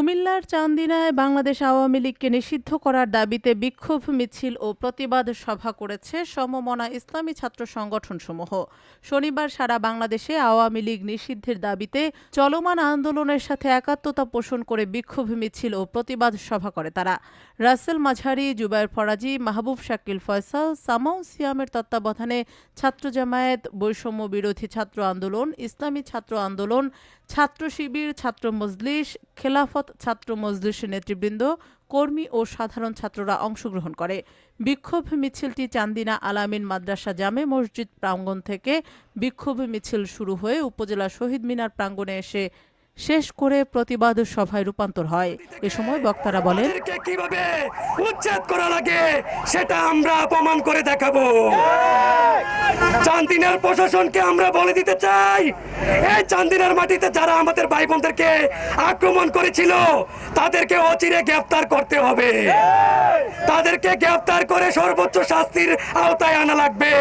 কুমিল্লার চান্দিনায় বাংলাদেশ আওয়ামী লীগকে নিষিদ্ধ করার দাবিতে বিক্ষোভ, মিছিল ও প্রতিবাদ সভা করেছে সমমনা ইসলামী ছাত্র সংগঠনসমূহ। শনিবার সারা বাংলাদেশে আওয়ামী লীগ নিষিদ্ধের দাবিতে চলমান আন্দোলনের সাথে একাত্মতা পোষণ করে বিক্ষোভ, মিছিল ও প্রতিবাদ সভা করে তারা। রাসেল মাঝারি জুবায়ের ফরাজি, মাহবুব শাকিল ফয়সাল, সামাউ সিয়ামের তত্ত্বাবধানে ছাত্র জামায়াত, বৈষম্য বিরোধী ছাত্র আন্দোলন, ইসলামী ছাত্র আন্দোলন, ছাত্র শিবির, ছাত্র মজলিস, খেলাফত ছাত্র মজলিসের নেতৃবৃন্দ কর্মী ও সাধারণ ছাত্ররা অংশগ্রহণ করে। বিক্ষোভ মিছিলটি চান্দিনা আলামিন মাদ্রাসা জামে মসজিদ প্রাঙ্গণ থেকে বিক্ষোভ মিছিল শুরু হয়ে উপজেলা শহীদ মিনার প্রাঙ্গণে এসে শেষ করে প্রতিবাদ সভায় রূপান্তর হয়। এ সময় বক্তারা বলেন কীভাবে উচ্ছেদ করা লাগে সেটা আমরা প্রমাণ করে দেখাবো। চান্দিনার প্রশাসনকে আমরা বলে দিতে চাই। এই চান্দিনার মাটিতে যারা আমাদের ভাই বোনদেরকে আক্রমণ করেছিল, তাদেরকে অচিরে গ্রেফতার করতে হবে। তাদেরকে গ্রেফতার করে সর্বোচ্চ শাস্তির আওতায় আনা লাগবে।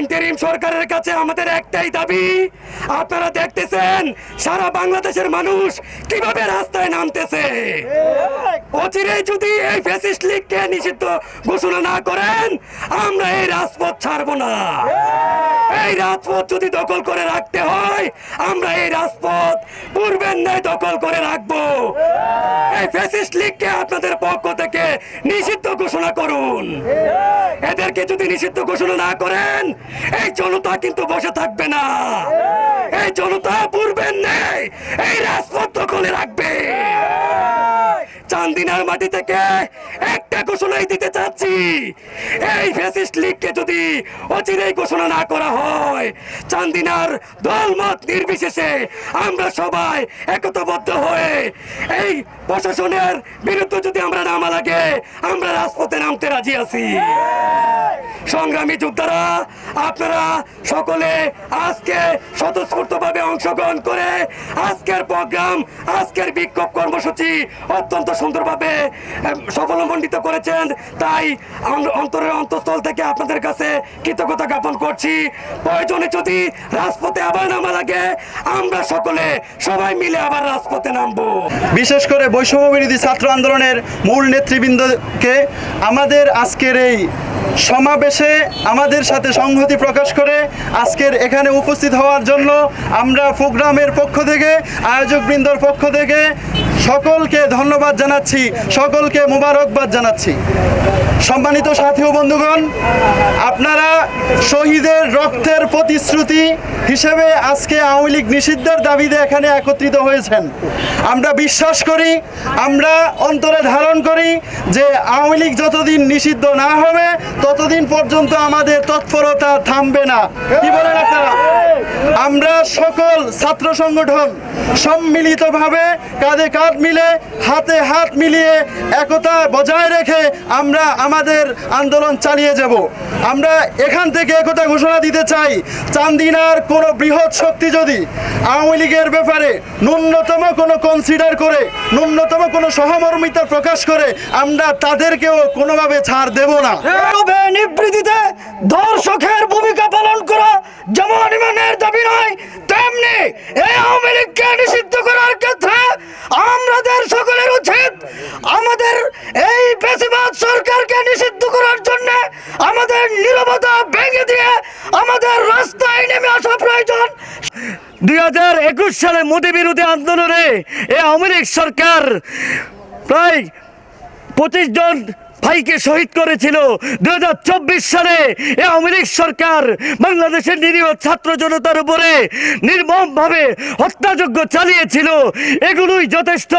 ইন্টারিম সরকারের কাছে আমাদের একটাই দাবি, আপনারা দেখতেছেন, সারা বাংলাদেশের মানুষ কীভাবে রাস্তায় নামতেছে। অচিরে যদি এই ফ্যাসিস্ট লীগকে নিষিদ্ধ ঘোষণা না করেন, আমরা এই রাজপথ ছাড়বো না। এই রাজপথ যদি দখল করে রাখতে হয়, আমরা এই রাজপথ পূর্বের ন্যায় দখল করে রাখব। এই ফ্যাসিস্ট লীগকে আপনাদের পক্ষ থেকে নিষিদ্ধ ঘোষণা করুন। এদেরকে যদি নিষিদ্ধ ঘোষণা না করেন, এই জনতা কিন্তু বসে থাকবে না। এই জনতা পূর্বের নেই এই রাজপথ দখলে রাখবে। চান্দিনার মাটি থেকে একটা ঘোষণাই দিতে চাচ্ছি। এই ফ্যাসিস্ট লীগকে যদি অচিরেই ঘোষণা না করা হয়, চান্দিনার দলমত নির্বিশেষে আমরা সবাই একতাবদ্ধ হয়ে এই প্রশাসনের বিরুদ্ধে যদি আমরা নামা লাগে আমরা রাজপথে নামতে রাজি আছি। সংগ্রামী যোদ্ধারা, আপনারা সকলে আজকে স্বতঃস্ফূর্তভাবে অংশগ্রহণ করে আজকের প্রোগ্রাম, আজকের বিক্ষোভ কর্মসূচি অত্যন্ত সুন্দরভাবে সফলমণ্ডিত করেছেন, তাই অন্তরের অন্তঃস্থল থেকে আপনাদের কাছে কৃতজ্ঞতা জ্ঞাপন করছি। প্রয়োজনে যদি রাজপথে আবার নামা লাগে, আমরা সকলে সবাই মিলে আবার রাজপথে নামবো। বিশেষ করে বৈষম্য বিরোধী ছাত্র আন্দোলনের মূল নেতৃবৃন্দকে আমাদের আজকের এই সমাবেশে আমাদের সাথে সংহতি প্রকাশ করে আজকের এখানে উপস্থিত হওয়ার জন্য আমরা প্রোগ্রামের পক্ষ থেকে, আয়োজকবৃন্দর পক্ষ থেকে সকলকে ধন্যবাদ জানাচ্ছি সকলকে মোবারকবাদ জানাচ্ছি। সম্মানিত সাথী ও বন্ধুগণ আপনারা শহীদের রক্তের প্রতিশ্রুতি হিসেবে আজকে আওয়ামী লীগ নিষিদ্ধের দাবিতে এখানে একত্রিত হয়েছেন। আমরা বিশ্বাস করি, আমরা অন্তরে ধারণ করি যে আওয়ামী লীগ যতদিন নিষিদ্ধ না হবে, ততদিন পর্যন্ত আমাদের তৎপরতা থামবে না। কি বলেন আপনারা? আমরা সকল ছাত্র সংগঠন সম্মিলিতভাবে কাঁধে কাঁধ মিলে, হাতে হাত মিলিয়ে একতা বজায় রেখে আমরা আমাদের আন্দোলন চালিয়ে যাব। আমরা এখান থেকে একতা ঘোষণা দিতে চাই, চান্দিনার কোনো বৃহৎ শক্তি যদি আওয়ামী লীগের ব্যাপারে ন্যূনতম কোনো কনসিডার করে, ন্যূনতম কোনো সহমর্মিতা প্রকাশ করে, আমরা তাদেরকেও কোনোভাবে ছাড় দেব না। দর্শকের ভূমিকা পালন করা যেমন ইমানের দাবি নয়, তেমনি এই আওয়ামী লীগকে নিষিদ্ধ করার ক্ষেত্রে আমাদের সকলের উচিত আমাদের এই সরকারকে নিষিদ্ধ করার জন্য আমাদের নিরবতা ভেঙে দিয়ে আমাদের রাস্তায় নেমে আসা প্রয়োজন। দুই হাজার একুশ সালে মোদী বিরোধী আন্দোলনে এ আওয়ামী সরকার প্রায় পঁচিশ জন ভাইকে শহীদ করেছিল দু হাজার চব্বিশ সালে। আওয়ামী লীগ সরকার বাংলাদেশের নিরীহ ছাত্র জনতার উপরে নির্মমভাবে হত্যাযজ্ঞ চালিয়েছিল। এগুলোই যথেষ্ট।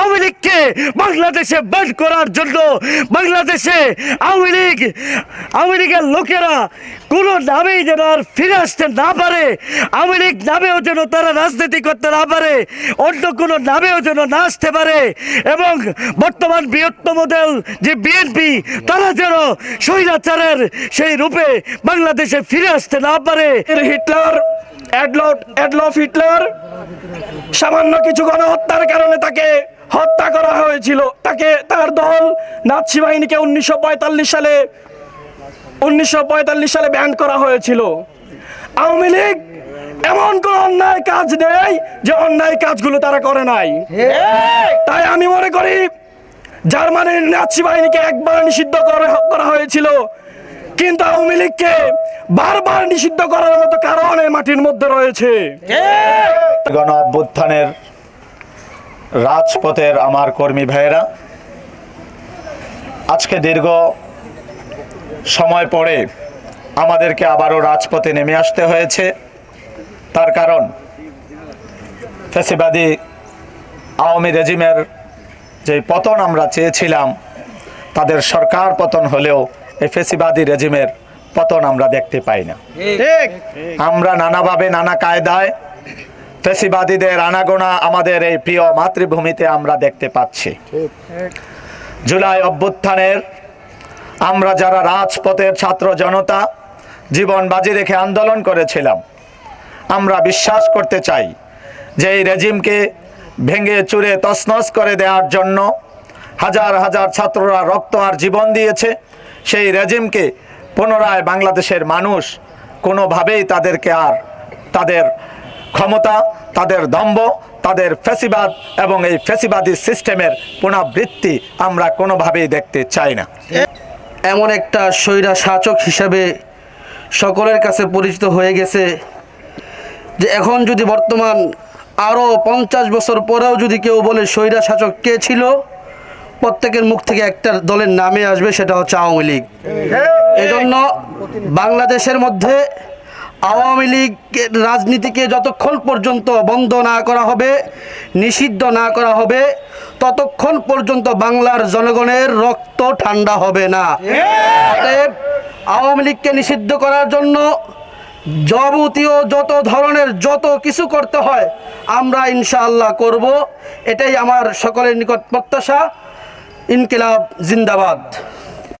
আওয়ামী লীগকে বাংলাদেশে ব্যান করার জন্য বাংলাদেশে আওয়ামী লীগ, আওয়ামী লীগের লোকেরা কোনো নামেই যেন আর ফিরে আসতে না পারে। আওয়ামী লীগ নামেও যেন তারা রাজনীতি করতে না পারে। অন্য কোনো নামেও যেন না আসতে পারে। এবং বর্তমান বৃহত্তম দল যে বিএনপি তারা যেন স্বৈরাচারের সেই রূপে বাংলাদেশে ফিরে আসতে না পারে। হিটলার অ্যাডলফ হিটলার সামান্য কিছু গণহত্যার কারণে তাকে হত্যা করা হয়েছিল। তাকে তার দল নাৎসি বাহিনীকে উনিশশো সালে উনিশশো পঁয়তাল্লিশ সালে ব্যান করা হয়েছিল। আওয়ামী লীগ এমন কোন অন্যায় কাজ নেই যে অন্যায় কাজগুলো তারা করে নাই। তাই আমি মনে করি জার্মানির নাচি বাহিনীকে একবার নিষিদ্ধ করা করা হয়েছিল। কিন্তু আওয়ামী লীগকে বারবার নিষিদ্ধ করার মতো কারণ এই মাটির মধ্যে রয়েছে। গণ অভ্যুত্থানের রাজপথের আমার কর্মী ভাইয়েরা আজকে দীর্ঘ সময় পরে আমাদেরকে আবারও রাজপথে নেমে আসতে হয়েছে। তার কারণ ফেসিবাদী আওয়ামী রেজিমের যে পতন আমরা চেয়েছিলাম তাদের সরকার পতন হলেও এই ফেসিবাদী রেজিমের পতন আমরা দেখতে পাই না। আমরা নানাভাবে নানা কায়দায় ফেসিবাদীদের আনাগোনা আমাদের এই প্রিয় মাতৃভূমিতে আমরা দেখতে পাচ্ছি। জুলাই অভ্যুত্থানের আমরা যারা রাজপথের ছাত্র জনতা জীবন বাজি রেখে আন্দোলন করেছিলাম আমরা বিশ্বাস করতে চাই যে এই রেজিমকে ভেঙে চুরে তছনছ করে দেওয়ার জন্য হাজার হাজার ছাত্ররা রক্ত আর জীবন দিয়েছে। সেই রেজিমকে পুনরায় বাংলাদেশের মানুষ কোনোভাবেই তাদেরকে আর তাদের ক্ষমতা, তাদের দম্ভ, তাদের ফেসিবাদ এবং এই ফেসিবাদী সিস্টেমের পুনরাবৃত্তি আমরা কোনোভাবেই দেখতে চাই না। এমন একটা স্বৈরা শাসক হিসাবে সকলের কাছে পরিচিত হয়ে গেছে যে এখন যদি বর্তমান আরও পঞ্চাশ বছর পরেও যদি কেউ বলে স্বৈরা শাসক কে ছিল, প্রত্যেকের মুখ থেকে একটা দলের নামে আসবে, সেটা হচ্ছে আওয়ামী লীগ। এজন্য বাংলাদেশের মধ্যে আওয়ামী লীগের রাজনীতিকে যতক্ষণ পর্যন্ত বন্ধ না করা হবে, নিষিদ্ধ না করা হবে, ততক্ষণ পর্যন্ত বাংলার জনগণের রক্ত ঠান্ডা হবে না। অতএব আওয়ামী লীগকে নিষিদ্ধ করার জন্য যাবতীয় যত ধরনের যত কিছু করতে হয়, আমরা ইনশাআল্লাহ করব। এটাই আমার সকলের নিকট প্রত্যাশা। ইনকিলাব জিন্দাবাদ।